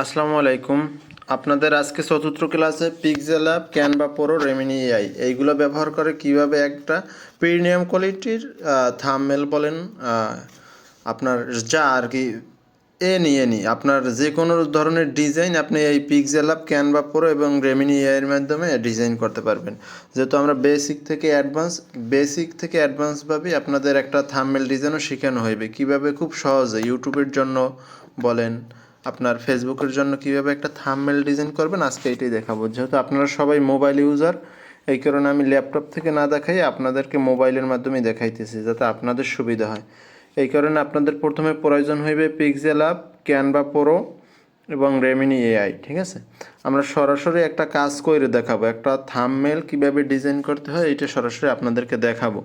আসসালামু আলাইকুম। আপনাদের আজকে চতুর্থ ক্লাসে pixel app Canva pro Remini AI এইগুলো ব্যবহার করে কীভাবে একটা প্রিমিয়াম কোয়ালিটির থামমেল বলেন আপনার যা আর কি, এ নিয়ে এনি আপনার যে কোনো ধরনের ডিজাইন আপনি এই পিক্সেল অ্যাপ ক্যানভা প্রো এবং রেমিনি এআইয়ের মাধ্যমে ডিজাইন করতে পারবেন। যেহেতু আমরা বেসিক থেকে অ্যাডভান্স বেসিক থেকে অ্যাডভান্সভাবে আপনাদের একটা থামমেল ডিজাইনও শেখানো হইবে। কীভাবে? খুব সহজে। ইউটিউবের জন্য বলেন আপনার ফেসবুকের জন্য কীভাবে একটা থামমেল ডিজাইন করবেন, আজকে এটাই দেখাবো। যেহেতু আপনারা সবাই মোবাইল ইউজার এই কারণে আমি ল্যাপটপ থেকে না দেখাই, আপনাদেরকে মোবাইলের মাধ্যমে দেখাইতেছি, যাতে আপনাদের সুবিধা হয়। এই কারণে আপনাদের প্রথমে প্রয়োজন হইবে পিক্সেল অ্যাপ ক্যানভা প্রো এবং রেমিনি এআই ঠিক আছে? আমরা সরাসরি একটা কাজ করে দেখাবো, একটা থামমেল কীভাবে ডিজাইন করতে হয়, এটা সরাসরি আপনাদেরকে দেখাবো।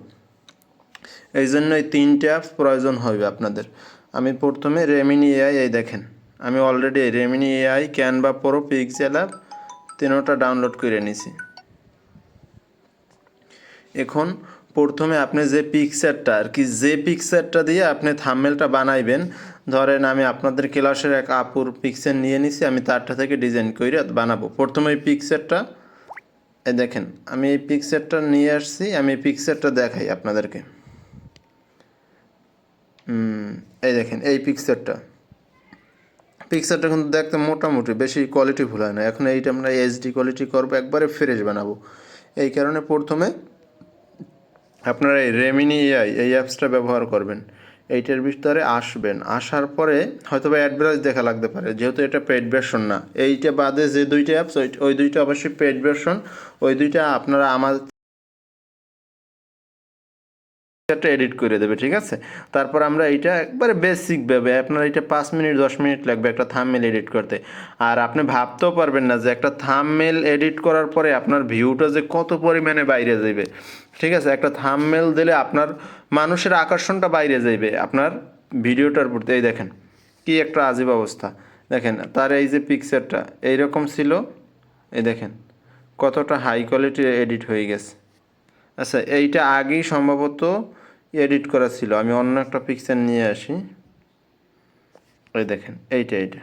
এই জন্য এই তিনটে অ্যাপস প্রয়োজন হবে আপনাদের। আমি প্রথমে রেমিনি এআই এই দেখেন। আমি already Remini AI Canva pro pixel app তিনোটা ডাউনলোড করে নিছি। এখন প্রথমে আপনি যে পিকচারটা আর কি যে পিকচারটা দিয়ে আপনি থাম্মেলটা বানাইবেন, ধরেন আমি আপনাদের ক্লাসের এক আপুর পিকচার নিয়ে নিছি, আমি তারটা থেকে ডিজাইন করে বানাবো। প্রথমে এই পিকচারটা এই দেখেন, আমি এই পিকচারটা নিয়ে আসছি, আমি এই পিকচারটা দেখাই আপনাদেরকে। এই দেখেন, এই পিকচারটা পিকচারটা কিন্তু দেখতে মোটামুটি বেশি কোয়ালিটি ভুল হয় না। এখন এইটা আমরা এইচডি কোয়ালিটি করব, একবারে ফ্রেশ বানাবো। এই কারণে প্রথমে আপনারা এই রেমিনি এআই এই অ্যাপসটা ব্যবহার করবেন। এইটার ভিতরে আসবেন। আসার পরে হয়তো বা অ্যাডভার্টাইজ দেখা লাগতে পারে, যেহেতু এটা পেড ভার্সন না। এইটা বাদে যে দুইটা অ্যাপস ওই দুইটা অবশ্যই পেড ভার্সন ওই দুইটা আপনারা আমার একটা এডিট করে দেবে, ঠিক আছে? তারপর আমরা এইটা একবারে বেসিক ভাবে, আপনার এটা পাঁচ মিনিট, দশ মিনিট লাগবে একটা থামমেল এডিট করতে। আর আপনি ভাবতেও পারবেন না যে একটা থামমেল এডিট করার পরে আপনার ভিউটা যে কত পরিমাণে বাইরে যাবে ঠিক আছে? একটা থামমেল দিলে আপনার মানুষের আকর্ষণটা বাইরে যাইবে। আপনার ভিডিওটার প্রতি, এই দেখেন, কি একটা আজীব অবস্থা। দেখেন, তার এই যে পিকচারটা এইরকম ছিল। এই দেখেন, কতটা হাই কোয়ালিটি এডিট হয়ে গেছে। আচ্ছা এইটা আগেই সম্ভবত এডিট করা ছিল। আমি অন্য একটা পিকচার নিয়ে আসি। ওই দেখেন, এইটা এইটা।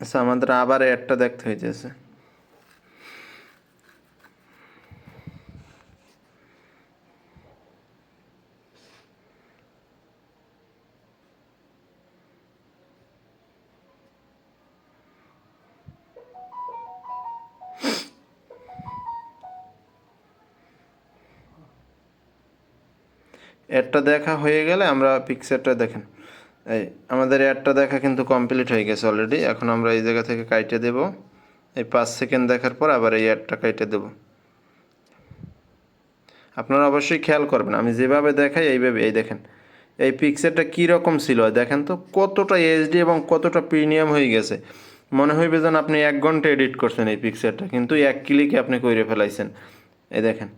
আচ্ছা আমাদের আবার অ্যাডটা দেখতে হইতেছে। অ্যাডটা দেখা হয়ে গেলে আমরা পিকচারটা দেখেন। এই আমাদের অ্যাডটা দেখা কিন্তু কমপ্লিট হয়ে গেছে অলরেডি এখন আমরা এই জায়গা থেকে কাইটে দেব। এই পাঁচ সেকেন্ড দেখার পর আবার এই অ্যাডটা কাইটে দেব। আপনারা অবশ্যই খেয়াল করবেন, আমি যেভাবে দেখাই এইভাবে, এই দেখেন। এই পিকচারটা কী রকম ছিল, দেখেন তো, কতটা এইচডি এবং কতটা প্রিমিয়াম হয়ে গেছে। মনে হইবে যেন আপনি এক ঘণ্টা এডিট করছেন এই পিকচারটা কিন্তু এক ক্লিকে আপনি কইরে ফেলাইছেন। এই দেখেন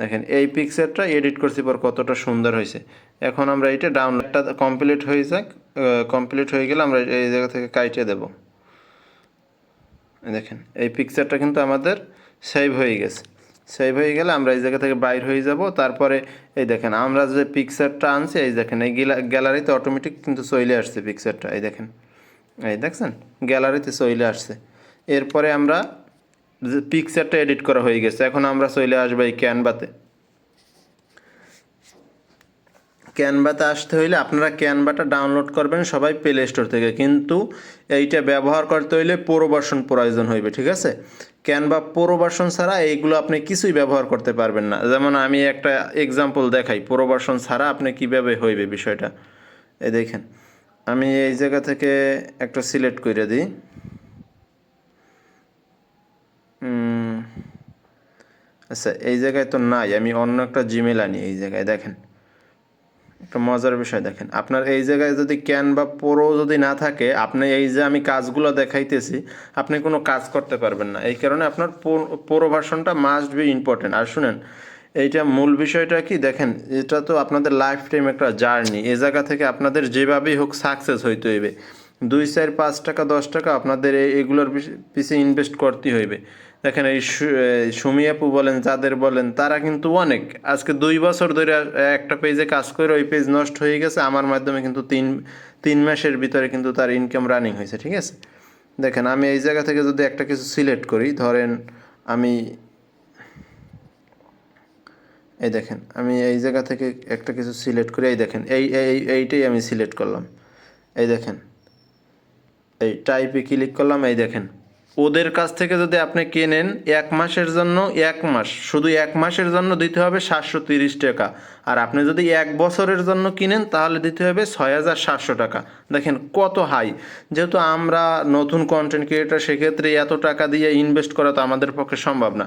দেখেন, এই পিকচারটা এডিট করছি পর কতটা সুন্দর হয়েছে। এখন আমরা এটা ডাউনলোডটা কমপ্লিট হয়ে যাক কমপ্লিট হয়ে গেলে আমরা এই জায়গা থেকে কাইটে দেব। দেখেন, এই পিকচারটা কিন্তু আমাদের সেভ হয়ে গেছে। সেভ হয়ে গেলে আমরা এই জায়গা থেকে বাইর হয়ে যাব। তারপরে এই দেখেন, আমরা যে পিকচারটা আনছি, এই দেখেন, এই গ্যালারিতে অটোমেটিক কিন্তু চলে আসছে পিকচারটা এই দেখেন, এই দেখছেন গ্যালারিতে চলে আসছে। এরপরে আমরা যে পিকচারটা এডিট করা হয়ে গেছে। এখন আমরা চলে আসব এই ক্যানভাতে ক্যানভাতে আসতে হইলে আপনারা ক্যানভাটা ডাউনলোড করবেন সবাই প্লে স্টোর থেকে। কিন্তু এইটা ব্যবহার করতে হইলে পুরো প্রয়োজন হইবে, ঠিক আছে? ক্যানভা পুরো ছাড়া এইগুলো আপনি কিছুই ব্যবহার করতে পারবেন না। যেমন আমি একটা এক্সাম্পল দেখাই, পুরো ছাড়া আপনি কীভাবে হইবে বিষয়টা? এই দেখেন, আমি এই জায়গা থেকে একটা সিলেক্ট করে দিই। আচ্ছা এই জায়গায় তো নাই, আমি অন্য একটা জিমেল আনি এই জায়গায়, দেখেন। একটা মজার বিষয়, দেখেন। আপনার এই জায়গায় যদি ক্যান বা প্রো যদি না থাকে, আপনি এই যে আমি কাজগুলো দেখাইতেছি, আপনি কোনো কাজ করতে পারবেন না। এই কারণে আপনার প্রো ভার্সনটা মাস্ট বি ইম্পর্টেন্ট আর শুনেন, এইটা মূল বিষয়টা কি? দেখেন, এটা তো আপনাদের লাইফ টাইম একটা জার্নি এ জায়গা থেকে আপনাদের যেভাবেই হোক সাকসেস হইতে হইবে। দুই, চার, পাঁচ টাকা, দশ টাকা আপনাদের এগুলোর পিছে ইনভেস্ট করতে হইবে। দেখেন এই সু- এই সুমি আপু বলেন, যাদের বলেন, তারা কিন্তু অনেক। আজকে দুই বছর ধরে একটা পেজে কাজ করে ওই পেজ নষ্ট হয়ে গেছে। আমার মাধ্যমে কিন্তু তিন তিন মাসের ভিতরে কিন্তু তার ইনকাম রানিং হয়েছে, ঠিক আছে? দেখেন, আমি এই জায়গা থেকে যদি একটা কিছু সিলেক্ট করি, ধরেন আমি, এই দেখেন, আমি এই জায়গা থেকে একটা কিছু সিলেক্ট করি, এই দেখেন, এই এই, এইটাই আমি সিলেক্ট করলাম। এই দেখেন, এই টাইপে ক্লিক করলাম, এই দেখেন। ওদের কাছ থেকে যদি আপনি কেনেন, এক মাসের জন্য এক মাস, শুধু এক মাসের জন্য দিতে হবে সাতশো তিরিশ টাকা। আর আপনি যদি এক বছরের জন্য কিনেন, তাহলে দিতে হবে ছয় হাজার সাতশো টাকা। দেখেন কত হাই। যেহেতু আমরা নতুন কন্টেন্ট ক্রিয়েটার সেক্ষেত্রে এত টাকা দিয়ে ইনভেস্ট করা তো আমাদের পক্ষে সম্ভব না।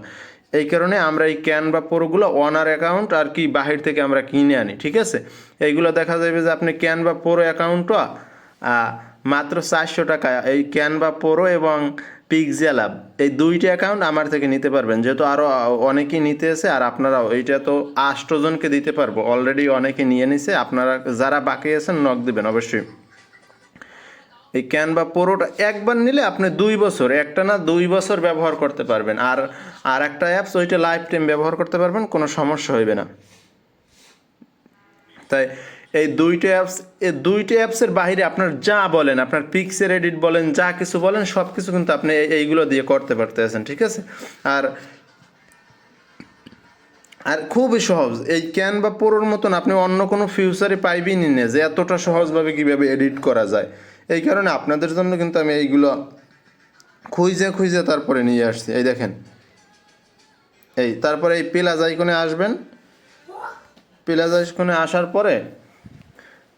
এই কারণে আমরা এই ক্যান বা পোরোগুলো ওনার অ্যাকাউন্ট আর কি বাহির থেকে আমরা কিনে আনি, ঠিক আছে? এইগুলো দেখা যাবে যে আপনি ক্যান বা পোরো অ্যাকাউন্টটা মাত্র চারশো টাকা। এই ক্যানভা প্রো এবং পিকজেল অ্যাপ এই দুইটি অ্যাকাউন্ট আমার থেকে নিতে পারবেন। যেহেতু আরও অনেকেই নিতে এসে আর আপনারাও এইটা তো আষ্টজনকে দিতে পারব। অলরেডি অনেকে নিয়ে নিছে, আপনারা যারা বাকি আছেন নক দিবেন অবশ্যই। এই ক্যানভা প্রোটা একবার নিলে আপনি দুই বছর, একটা না দুই বছর ব্যবহার করতে পারবেন। আর আর একটা অ্যাপস ওইটা লাইফ টাইম ব্যবহার করতে পারবেন, কোনো সমস্যা হইবে না। তাই এই দুইটা অ্যাপস এই দুইটা অ্যাপসের বাইরে আপনার যা বলেন, আপনার পিক্সের এডিট বলেন, যা কিছু বলেন সব কিছু কিন্তু আপনি এই- এইগুলো দিয়ে করতে পারতেছেন, ঠিক আছে? আর আর খুবই সহজ। এই ক্যান বা পোরোর মতন আপনি অন্য কোনো ফিউচারে পাইবেনই না যে এতটা সহজভাবে কীভাবে এডিট করা যায়। এই কারণে আপনাদের জন্য কিন্তু আমি এইগুলো খুঁজে খুঁজে তারপরে নিয়ে আসছি। এই দেখেন। এই, তারপরে এই প্লাস আইকনে আসবেন। প্লাস আইকনে আসার পরে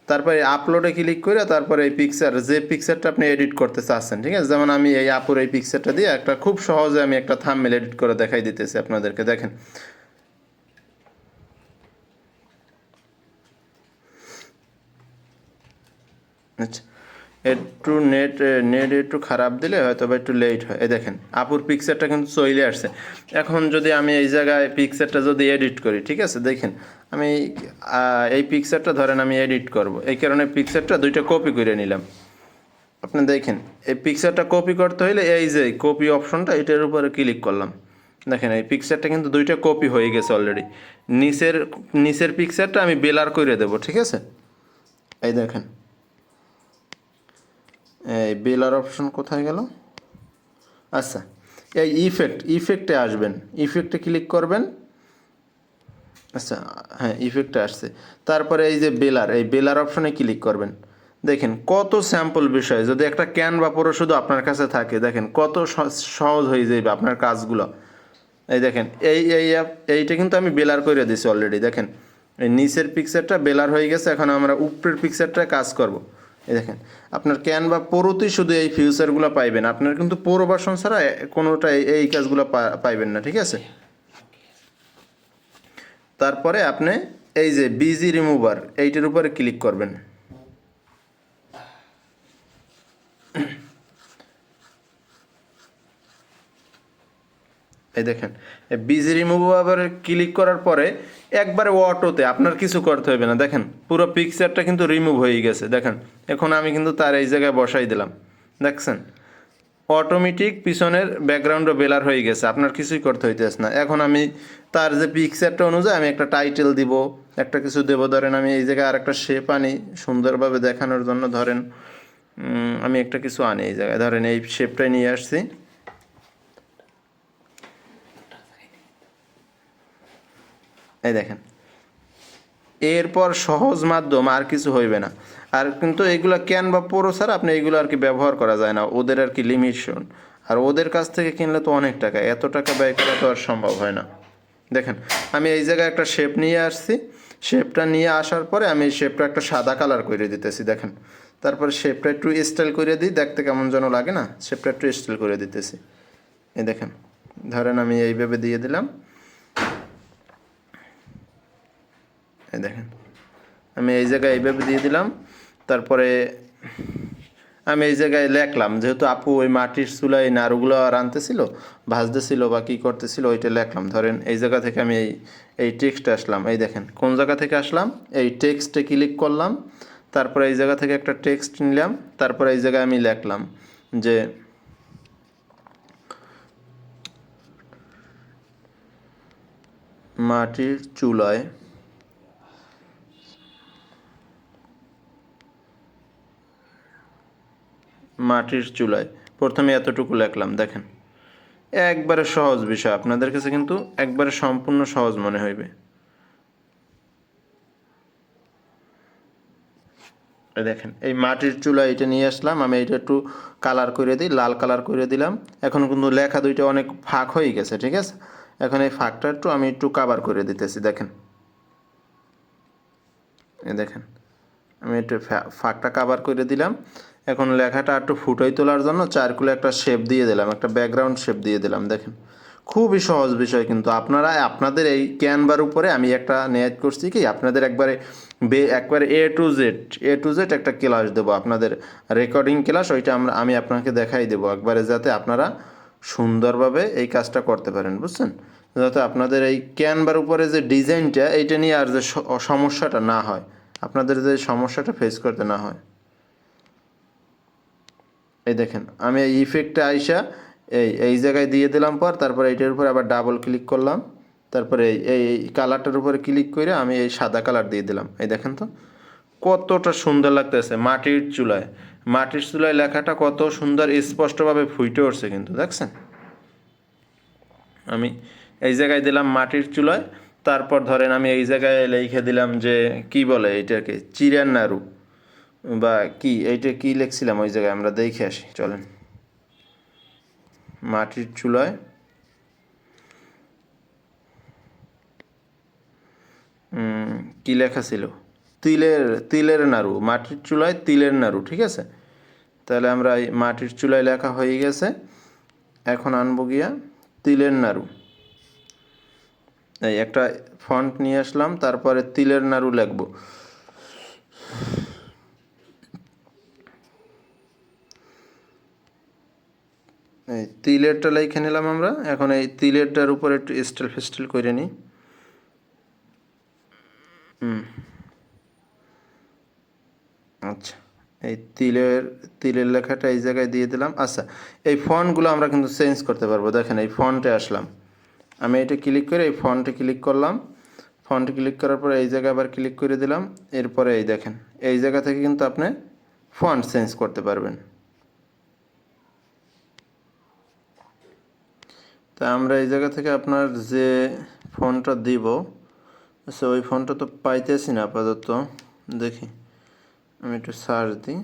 তারপরে আপলোডে ক্লিক করে তারপরে এই পিকচার যে পিকচারটা আপনি এডিট করতে চাচ্ছেন, ঠিক আছে? যেমন আমি এই আপুর এই পিকচারটা দিয়ে একটা খুব সহজে আমি একটা থাম্বনেল এডিট করে দেখাই দিতেছি আপনাদেরকে, দেখেন। আচ্ছা। একটু নেট নেট একটু খারাপ দিলে হয়তো বা একটু লেট হয়। এই দেখেন, আপুর পিকচারটা কিন্তু চলে আসছে। এখন যদি আমি এই জায়গায় পিকচারটা যদি এডিট করি, ঠিক আছে? দেখেন, আমি এই পিকচারটা ধরেন আমি এডিট করব। এই কারণে পিকচারটা দুইটা কপি করে নিলাম। আপনি দেখেন, এই পিকচারটা কপি করতে হলে এই যে কপি অপশনটা এটার উপরে ক্লিক করলাম। দেখেন, এই পিকচারটা কিন্তু দুইটা কপি হয়ে গেছে অলরেডি নিচের নিচের পিকচারটা আমি বেলার করে দেবো, ঠিক আছে? এই দেখেন এই বেলার অপশন কোথায় গেল? আচ্ছা এই ইফেক্ট ইফেক্টে আসবেন। ইফেক্টে ক্লিক করবেন। আচ্ছা হ্যাঁ ইফেক্টে আসছে। তারপরে এই যে বেলার এই বেলার অপশনে ক্লিক করবেন। দেখেন কত স্যাম্পল বিষয়, যদি একটা ক্যান বা পুরো শুধু আপনার কাছে থাকে, দেখেন কত সহ- সহজ হয়ে যাবে আপনার কাজগুলো। এই দেখেন, এই এই, এইটা কিন্তু আমি বেলার করে দিছি অলরেডি দেখেন, এই নিচের পিকচারটা বেলার হয়ে গেছে, এখন আমরা উপরের পিকচারটা কাজ করব। এই দেখেন, আপনার ক্যান বা পরোতেই শুধু এই ফিউচারগুলো পাইবেন, আপনার কিন্তু পরো ভার্সন ছাড়া কোনোটা এই কাজগুলো পাইবেন না, ঠিক আছে? তারপরে আপনি এই যে বিজি রিমুভার এইটার উপরে ক্লিক করবেন। এই দেখেন বিজি রিমুভার ক্লিক করার পরে একবারে অটোতে, আপনার কিছু করতে হবে না। দেখেন, পুরো পিকচারটা কিন্তু রিমুভ হয়ে গেছে। দেখেন, এখন আমি কিন্তু তার এই জায়গায় বসাই দিলাম। দেখছেন? অটোমেটিক পিছনের ব্যাকগ্রাউন্ডও বেলার হয়ে গেছে। আপনার কিছুই করতে হইতেছে না। এখন আমি তার যে পিকচারটা অনুযায়ী আমি একটা টাইটেল দিব, একটা কিছু দেব। ধরেন আমি এই জায়গায় আর একটা শেপ আনি সুন্দরভাবে দেখানোর জন্য। ধরেন আমি একটা কিছু আনি এই জায়গায়। ধরেন এই শেপটাই নিয়ে আসছি। এই দেখেন। এরপর সহজ মাধ্যম আর কিছু হইবে না। আর কিন্তু এগুলো ক্যান বা পুরো ছাড়া আপনি এগুলো আর কি ব্যবহার করা যায় না। ওদের আর কি লিমিটেশন আর ওদের কাছ থেকে কিনলে তো অনেক টাকা। এত টাকা ব্যয় করা তো আর সম্ভব হয় না। দেখেন, আমি এই জায়গায় একটা শেপ নিয়ে আসছি। শেপটা নিয়ে আসার পরে আমি শেপটা একটা সাদা কালার করে দিতেছি, দেখেন। তারপরে শেপটা একটু স্টাইল করে দিই, দেখতে কেমন যেন লাগে না। শেপটা একটু স্টাইল করে দিতেছি। এই দেখেন, ধরেন আমি এইভাবে দিয়ে দিলাম এই দেখেন। আমি এই জায়গায় এইভাবে দিয়ে দিলাম, তারপরে আমি এই জায়গায় লেখলাম, যেহেতু আপু ওই মাটির চুলায় নাড়ুগুলো রানতেছিল ভাজতেছিল বা কী করতেছিল, ওইটা লেখলাম। ধরেন এই জায়গা থেকে আমি এই এই টেক্সটে আসলাম। এই দেখেন, কোন জায়গা থেকে আসলাম? এই টেক্সটে ক্লিক করলাম, তারপরে এই জায়গা থেকে একটা টেক্সট নিলাম, তারপরে এই জায়গায় আমি লেখলাম যে মাটির চুলায় মাটির চুলায়। প্রথমে এতটুকু লেখলাম, দেখেন। একবারে সহজ বিষয়, আপনাদের কাছে কিন্তু একবারে সম্পূর্ণ সহজ মনে হইবে। দেখেন, এই মাটির চুলা এটা নিয়ে আসলাম, আমি এটা একটু কালার করে দিই, লাল কালার করে দিলাম। এখন কিন্তু লেখা দুইটা অনেক ফাঁক হয়ে গেছে, ঠিক আছে? এখন এই ফাঁকটা একটু আমি একটু কাবার করে দিতেছি, দেখেন। দেখেন, আমি একটু ফাঁকটা কাবার করে দিলাম। এখন লেখাটা একটু ফুটোই তোলার জন্য চারকুলে একটা শেপ দিয়ে দিলাম, একটা ব্যাকগ্রাউন্ড শেপ দিয়ে দিলাম, দেখেন। খুবই সহজ বিষয় কিন্তু আপনারা, আপনাদের এই ক্যানভার উপরে আমি একটা নেয়াদ করছি কি, আপনাদের একবারে বে, একবারে A to Z A to Z একটা ক্লাস দেবো, আপনাদের রেকর্ডিং ক্লাস ওইটা আমরা, আমি আপনাকে দেখাই দেবো, একবারে যাতে আপনারা সুন্দরভাবে এই কাজটা করতে পারেন, বুঝছেন? যাতে আপনাদের এই ক্যানভার উপরে যে ডিজাইনটা এইটা নিয়ে আর যে সমস্যাটা না হয়, আপনাদের যে সমস্যাটা ফেস করতে না হয়। এই দেখেন, আমি এই ইফেক্টে আইসা এই এই জায়গায় দিয়ে দিলাম পর, তারপরে এইটার উপরে আবার ডাবল ক্লিক করলাম। তারপরে এই এই কালারটার উপরে ক্লিক করে আমি এই সাদা কালার দিয়ে দিলাম। এই দেখেন তো, কতটা সুন্দর লাগতেছে মাটির চুলায়। মাটির চুলায় লেখাটা কত সুন্দর, স্পষ্টভাবে ফুটে উঠছে কিন্তু, দেখছেন? আমি এই জায়গায় দিলাম মাটির চুলায়, তারপর ধরেন আমি এই জায়গায় লিখে দিলাম যে, কি বলে এটাকে? চিরান বা কি, এইটা কি লিখছিলাম? ওই জায়গায় আমরা দেখে আসি, চলেন। মাটির চুলায় কি লেখা ছিল? তিলের তিলের নাড়ু, মাটির চুলায় তিলের নাড়ু, ঠিক আছে? তাহলে আমরা এই মাটির চুলায় লেখা হয়ে গেছে। এখন আনব গিয়া তিলের নাড়ু। এই একটা ফন্ট নিয়ে আসলাম, তারপরে তিলের নাড়ু লিখব। এই তিলেরটা লিখে নিলাম আমরা। এখন এই তিলেরটার উপরে একটু স্টাইল ফেস্টাইল করে নিই। আচ্ছা এই তিলের তিলের লেখাটা এই জায়গায় দিয়ে দিলাম। আচ্ছা এই ফন্টগুলো আমরা কিন্তু চেঞ্জ করতে পারব। দেখেন, এই ফন্টে আসলাম। আমি এটা ক্লিক করে এই ফন্টে ক্লিক করলাম। ফন্টে ক্লিক করার পরে এই জায়গায় আবার ক্লিক করে দিলাম। এরপরে এই দেখেন, এই জায়গা থেকে কিন্তু আপনি ফন্ট চেঞ্জ করতে পারবেন। তা আমরা এই জায়গা থেকে আপনার যে ফোনটা দিব আচ্ছা ওই ফোনটা তো পাইতেছি না আপাতত। দেখি, আমি একটু সার্চ দিই।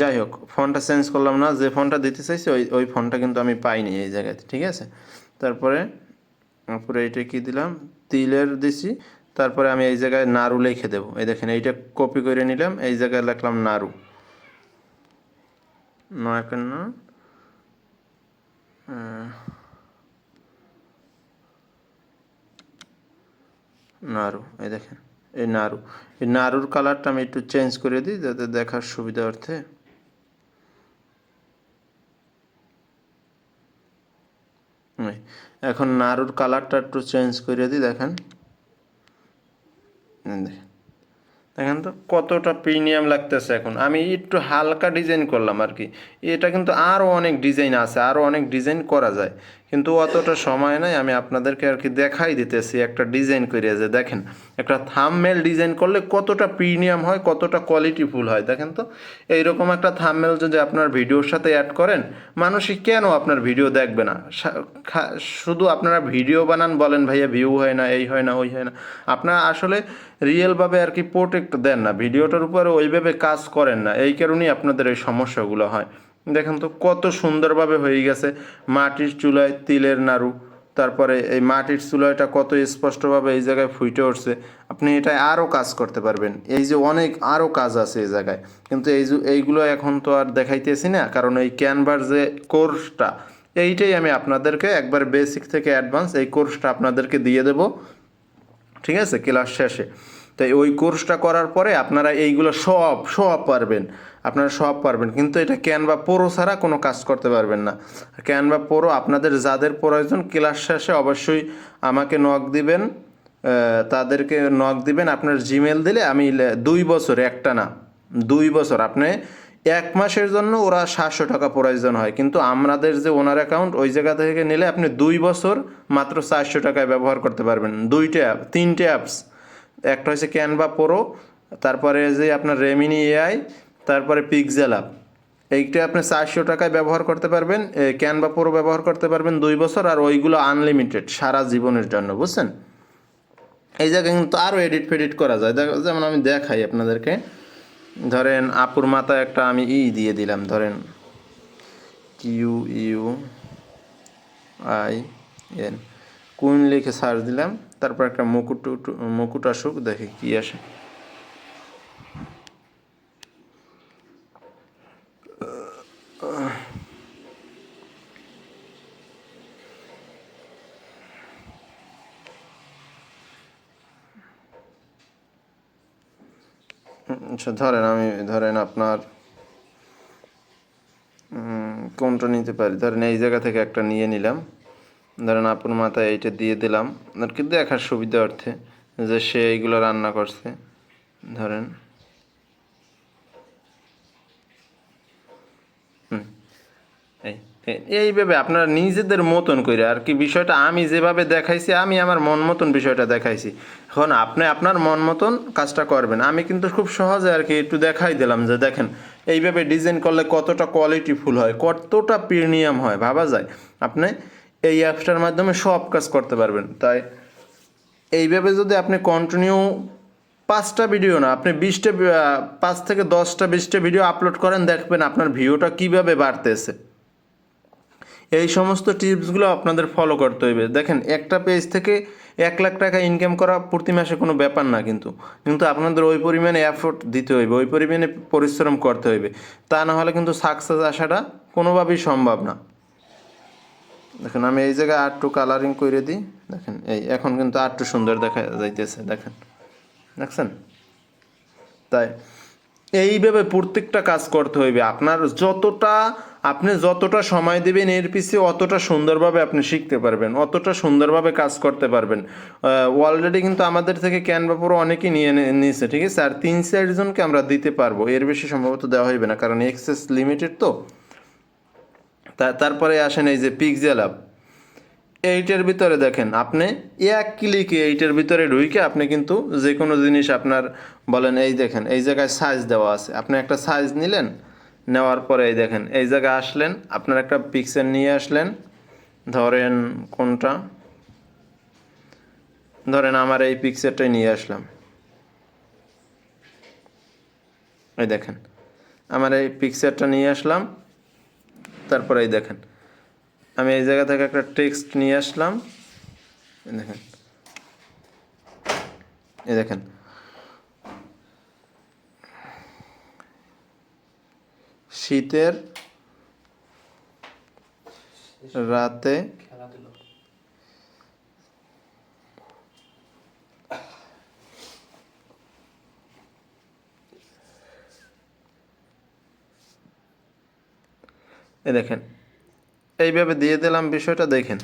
যাই হোক, ফোনটা চেঞ্জ করলাম না, যে ফোনটা দিতে চাইছি, ওই ওই ফোনটা কিন্তু আমি পাইনি এই জায়গাতে, ঠিক আছে? তারপরে তারপরে এইটা কি দিলাম? তিলের দিছি। তারপরে আমি এই জায়গায় নাড়ু লিখে দেবো। এই দেখেন, এইটা কপি করে নিলাম। এই জায়গায় লিখলাম নাড়ু। নয় এই দেখেন, এই এই নাড়ুর কালারটা আমি একটু চেঞ্জ করে দিই, যাতে দেখার সুবিধা অর্থে এখন নাড়ুর কালারটা একটু চেঞ্জ করে দিই, দেখেন। দেখেন। দেখেন তো কতটা প্রিমিয়াম লাগতেছে এখন। আমি একটু হালকা ডিজাইন করলাম আর কি। এটা কিন্তু আরও অনেক ডিজাইন আছে আরও অনেক ডিজাইন করা যায়। কিন্তু অতটা সময় নাই, আমি আপনাদেরকে আর কি দেখাই দিতেছি একটা ডিজাইন করে যে দেখেন, একটা থামমেল ডিজাইন করলে কতটা প্রিমিয়াম হয়, কতটা কোয়ালিটিফুল হয়, দেখেন তো? এইরকম একটা থামমেল যদি আপনার ভিডিওর সাথে অ্যাড করেন, মানুষই কেন আপনার ভিডিও দেখবে না? শুধু আপনারা ভিডিও বানান বলেন, ভাইয়া ভিউ হয় না, এই হয় না, ওই হয় না। আপনারা আসলে রিয়েলভাবে আর কি প্রোটেক্ট দেন না ভিডিওটার উপরে ওইভাবে কাজ করেন না, এই কারণেই আপনাদের এই সমস্যাগুলো হয়। দেখেন তো কত সুন্দরভাবে হয়ে গেছে। মাটির চুলায় তিলের নাড়ু, তারপরে এই মাটির চুলাটা কত স্পষ্টভাবে এই জায়গায় ফুটে উঠছে। আপনি এটা আরও কাজ করতে পারবেন। এই যে অনেক আরও কাজ আছে এই জায়গায়। কিন্তু এই যে এইগুলো এখন তো আর দেখাইতেছি না, কারণ এই ক্যানভার যে কোর্সটা, এইটাই আমি আপনাদেরকে একবার বেসিক থেকে অ্যাডভান্স এই কোর্সটা আপনাদেরকে দিয়ে দেবো। ঠিক আছে? ক্লাস শেষে। তাই ওই কোর্সটা করার পরে আপনারা এইগুলো সব সব পারবেন। আপনারা সব পারবেন। কিন্তু এটা ক্যানভা প্রো ছাড়া কোনো কাজ করতে পারবেন না। ক্যানভা প্রো আপনাদের যাদের প্রয়োজন ক্লাস শেষে অবশ্যই আমাকে নক দিবেন তাদেরকে নক দিবেন। আপনার জিমেল দিলে আমি দুই বছর, একটা না, দুই বছর। আপনি এক মাসের জন্য ওরা সাতশো টাকা প্রয়োজন হয়। কিন্তু আমাদের যে ওনার অ্যাকাউন্ট ওই জায়গা থেকে নিলে আপনি দুই বছর মাত্র চারশো টাকায় ব্যবহার করতে পারবেন। দুইটা অ্যাপ তিনটে অ্যাপস একটা হচ্ছে ক্যানভা প্রো তারপরে যে আপনার রেমিনি এআই তারপরে পিকজেল অ্যাপ এইটা আপনি চারশো টাকায় ব্যবহার করতে পারবেন ক্যানভা প্রো ব্যবহার করতে পারবেন দুই বছর, আর ওইগুলো আনলিমিটেড সারা জীবনের জন্য, বুঝছেন? এই জায়গায় কিন্তু আরও এডিট ফেডিট করা যায়। দেখ- যেমন আমি দেখাই আপনাদেরকে। ধরেন, আপুর মাথায় একটা আমি ই দিয়ে দিলাম, ধরেন Q U I N queen লিখে সার্চ দিলাম, তারপর একটা মুকুট মুকুট আসুক, দেখি কি আসে। আচ্ছা ধরেন আমি, ধরেন আপনার কোনটা নিতে পারি? ধরেন এই জায়গা থেকে একটা নিয়ে নিলাম। ধরেন আপুর মাথায় এইটা দিয়ে দিলাম আর কি দেখার সুবিধা অর্থে যে সে এইগুলো রান্না করছে, ধরেন। এইভাবে আপনারা নিজেদের মতন করে আর কি বিষয়টা আমি যেভাবে দেখাইছি, আমি আমার মন মতন বিষয়টা দেখাইছি। এখন আপনি আপনার মন মতন কাজটা করবেন। আমি কিন্তু খুব সহজে আর কি একটু দেখাই দিলাম যে দেখেন, এইভাবে ডিজাইন করলে কতটা কোয়ালিটিফুল হয়, কতটা প্রিমিয়াম হয়, ভাবা যায়। আপনি এই অ্যাপসটার মাধ্যমে সব কাজ করতে পারবেন। তাই এইভাবে যদি আপনি কন্টিনিউ পাঁচটা ভিডিও না, আপনি বিশটা, পাঁচ থেকে দশটা, বিশটা ভিডিও আপলোড করেন, দেখবেন আপনার ভিউটা কীভাবে বাড়তেছে। এই সমস্ত টিপসগুলো আপনাদের ফলো করতে হইবে। দেখেন, একটা পেজ থেকে এক লাখ টাকা ইনকাম করা প্রতি মাসে কোনো ব্যাপার না কিন্তু। কিন্তু আপনাদের ওই পরিমাণে এফোর্ট দিতে হইবে, ওই পরিমাণে পরিশ্রম করতে হইবে। তা না হলে কিন্তু সাকসেস আসাটা কোনোভাবেই সম্ভব না। দেখেন, আমি এই জায়গায় আটটু কালারিং করে দিই। দেখেন, এই এখন কিন্তু আটটু সুন্দর দেখা যাইতেছে, দেখেন। দেখছেন? তাই, এইভাবে প্রত্যেকটা কাজ করতে হইবে। আপনার যতটা, আপনি যতটা সময় দেবেন এর পিছিয়ে অতটা সুন্দরভাবে আপনি শিখতে পারবেন, অতটা সুন্দরভাবে কাজ করতে পারবেন। অলরেডি কিন্তু আমাদের থেকে ক্যানভা পুরো অনেকেই নিয়ে নিয়েছে ঠিক আছে? আর তিন চারজনকে আমরা দিতে পারব। এর বেশি সম্ভবত দেওয়া হইবে না, কারণ এক্সেস লিমিটেড তা- তারপরে আসেন এই যে পিকজেল অ্যাপ এইটার ভিতরে দেখেন, আপনি এক ক্লিকে এইটার ভিতরে ঢুইকে আপনি কিন্তু যে কোনো জিনিস আপনার বলেন, এই দেখেন, এই জায়গায় সাইজ দেওয়া আছে। আপনি একটা সাইজ নিলেন, নেওয়ার পরে এই দেখেন, এই জায়গায় আসলেন, আপনার একটা পিকচার নিয়ে আসলেন। ধরেন কোনটা? ধরেন আমার এই পিকচারটাই নিয়ে আসলাম। এই দেখেন, আমার এই পিকচারটা নিয়ে আসলাম। তারপরে এই দেখেন। আমি এই জায়গা থেকে একটা টেক্সট নিয়ে আসলাম। দেখেন। এই দেখেন। শীতের রাতে এই দেখেন। এইভাবে দিয়ে দিলাম বিষয়টা, দেখেন।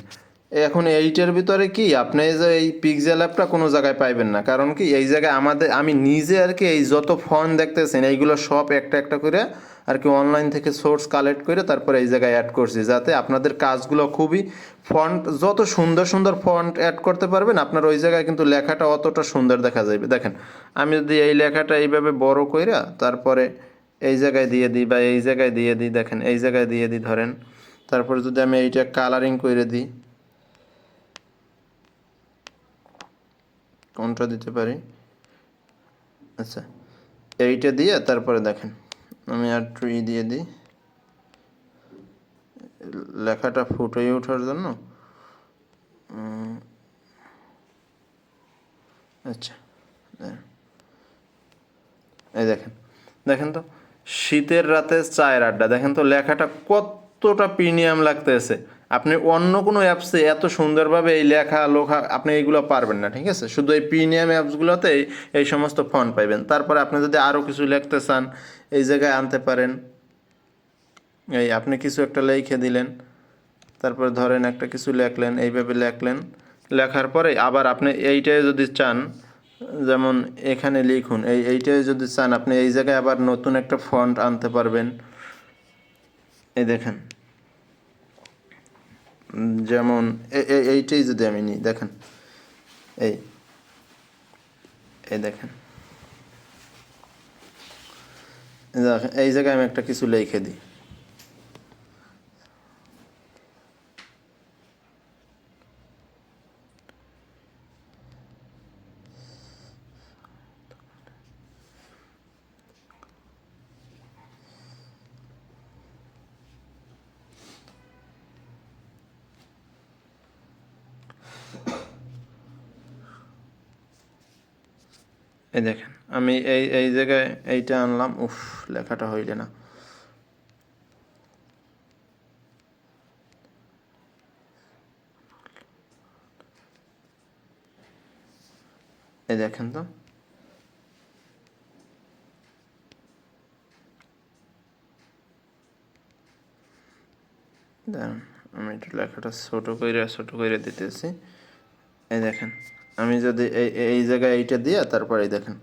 এখন এইটার ভিতরে কি, আপনি এই যে এই পিকজেল অ্যাপটা কোনো জায়গায় পাইবেন না। কারণ কি, এই জায়গায় আমাদের আমি নিজে আর কি এই যত ফোন দেখতেছেন, এইগুলো সব একটা একটা করে আর কি অনলাইন থেকে সোর্স কালেক্ট করে তারপরে এই জায়গায় অ্যাড করছি। যাতে আপনাদের কাজগুলো খুবই ফন্ট যত সুন্দর সুন্দর ফন্ট অ্যাড করতে পারবেন, আপনার ওই জায়গায় কিন্তু লেখাটা অতটা সুন্দর দেখা যাবে দেখেন, আমি যদি এই লেখাটা এইভাবে বড় কইরা তারপরে এই জায়গায় দিয়ে দিই বা এই জায়গায় দিয়ে দিই, দেখেন এই জায়গায় দিয়ে দিই, ধরেন। তারপরে যদি আমি এইটা কালারিং করে দিই, কোনটা দিতে পারি? আচ্ছা এইটা দিয়ে তারপরে দেখেন, আমি আর ই দিয়ে দিই। লেখাটা ফুটে ওঠার জন্য আচ্ছা এই দেখেন দেখেন তো? শীতের রাতে চায়ের আড্ডা। দেখেন তো লেখাটা কতটা প্রিমিয়াম লাগতেছে। আপনি অন্য কোনো অ্যাপসে এত সুন্দরভাবে এই লেখা, লোখা, আপনি এইগুলো পারবেন না, ঠিক আছে? শুধু এই প্রিমিয়াম অ্যাপসগুলোতেই এই সমস্ত ফন্ট পাইবেন। তারপরে আপনি যদি আরও কিছু লিখতে চান, এই জায়গায় আনতে পারেন। এই আপনি কিছু একটা লিখে দিলেন, তারপরে ধরেন একটা কিছু লেখলেন, এইভাবে লেখলেন। লেখার পরে আবার আপনি এইটাই যদি চান যেমন এখানে লিখুন এই এইটাই যদি চান আপনি এই জায়গায় আবার নতুন একটা ফন্ট আনতে পারবেন। এই দেখেন। যেমন এইটাই যদি আমি নিই দেখেন। এই এই দেখেন, এই জায়গায় আমি একটা কিছু লিখে দিই। এই দেখেন, আমি এই এই জায়গায় এইটা আনলাম, উফ, লেখাটা হইলে না। এই দেখেন তো। আমি একটু লেখাটা ছোট করে ছোট করে দিতেছি। এই দেখেন। আমি যদি এই এই জায়গায় এইটা দিয়ে তারপরে দেখেন।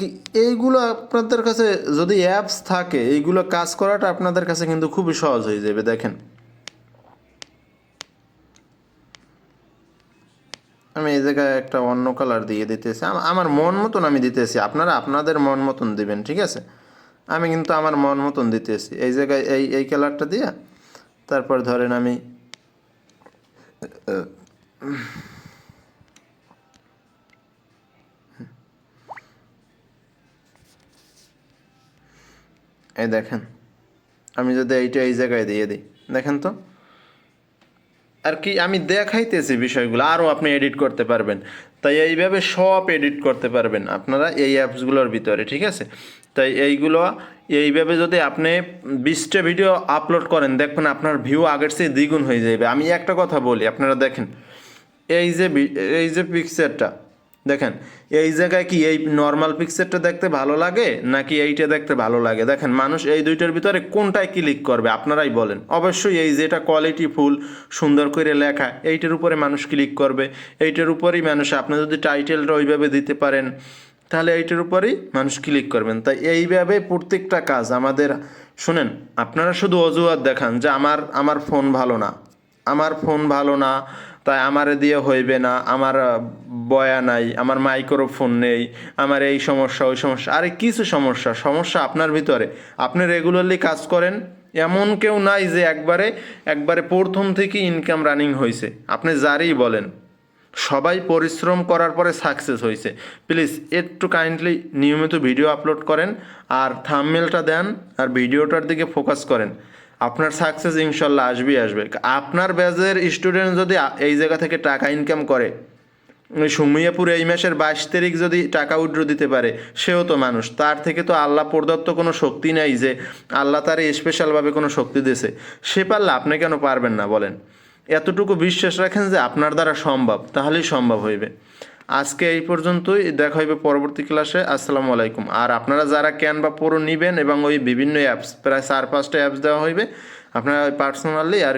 কি, এইগুলো আপনাদের কাছে যদি অ্যাপস থাকে, এইগুলো কাজ করাটা আপনাদের কাছে কিন্তু খুবই সহজ হয়ে যাবে, দেখেন। আমি এই জায়গায় একটা অন্য কালার দিয়ে দিতেছি। আমার মন মতন আমি দিতেছি। আপনারা আপনাদের মন মতন দিবেন, ঠিক আছে? আমি কিন্তু আমার মন মতন দিতেছি। এই জায়গায় এই এই কালারটা দিয়ে, তারপর ধরেন আমি এই দেখেন, আমি যদি এইটা এই জায়গায় দিয়ে দিই, দেখেন তো? আর কি, আমি দেখাইতেছি বিষয়গুলো, আরও আপনি এডিট করতে পারবেন। তাই এইভাবে সব এডিট করতে পারবেন আপনারা এই অ্যাপসগুলোর ভিতরে, ঠিক আছে? তাই এইগুলো, এইভাবে যদি আপনি বিশটা ভিডিও আপলোড করেন, দেখবেন আপনার ভিউ আগের চেয়ে দ্বিগুণ হয়ে যাবে আমি একটা কথা বলি, আপনারা দেখেন, এই যে এই যে পিকচারটা দেখেন, এই জায়গায় কি এই নর্মাল পিকচারটা দেখতে ভালো লাগে নাকি এইটা দেখতে ভালো লাগে? দেখেন, মানুষ এই দুইটার ভিতরে কোনটায় ক্লিক করবে? আপনারাই বলেন। অবশ্যই এই যেটা কোয়ালিটি ফুল, সুন্দর করে লেখা, এইটার উপরে মানুষ ক্লিক করবে। এইটার উপরেই মানুষ, আপনি যদি টাইটেলটা ওইভাবে দিতে পারেন, তাহলে এইটার উপরেই মানুষ ক্লিক করবেন। তাই এইভাবে প্রত্যেকটা কাজ আমাদের, শুনেন, আপনারা শুধু অজুহাত দেখান যে আমার আমার ফোন ভালো না। আমার ফোন ভালো না তাই আমার দিয়ে হইবে না, আমার বয়া নাই, আমার মাইক্রোফোন নেই, আমার এই সমস্যা, ওই সমস্যা। আরে কিছু সমস্যা সমস্যা আপনার ভিতরে। আপনি রেগুলারলি কাজ করেন, এমন কেউ নাই যে একবারে একবারে প্রথম থেকে ইনকাম রানিং হয়েছে আপনি যারই বলেন। সবাই পরিশ্রম করার পরে সাকসেস হয়েছে প্লিজ একটু কাইন্ডলি নিয়মিত ভিডিও আপলোড করেন, আর থামমেলটা দেন, আর ভিডিওটার দিকে ফোকাস করেন। আপনার সাকসেস ইনশাল্লাহ আসবেই আসবে। আপনার ব্যাচের স্টুডেন্ট যদি এই জায়গা থেকে টাকা ইনকাম করে সুমিয়াপুর এই মাসের বাইশ তারিখ যদি টাকা উইড্র দিতে পারে, সেও তো মানুষ। তার থেকে তো আল্লাহ প্রদত্ত কোনো শক্তি নাই যে আল্লাহ তার স্পেশালভাবে কোনো শক্তি দিয়েছে। সে পারলে আপনি কেন পারবেন না বলেন? এতটুকু বিশ্বাস রাখেন যে আপনার দ্বারা সম্ভব, তাহলেই সম্ভব হইবে। আজকে এই পর্যন্তই, দেখা হবে পরবর্তী ক্লাসে, আসসালামু আলাইকুম। আর আপনারা যারা ক্যান বা পুরো নিবেন এবং ওই বিভিন্ন অ্যাপস প্রায় চার পাঁচটা অ্যাপস দেওয়া হইবে, আপনারা পার্সোনালি আর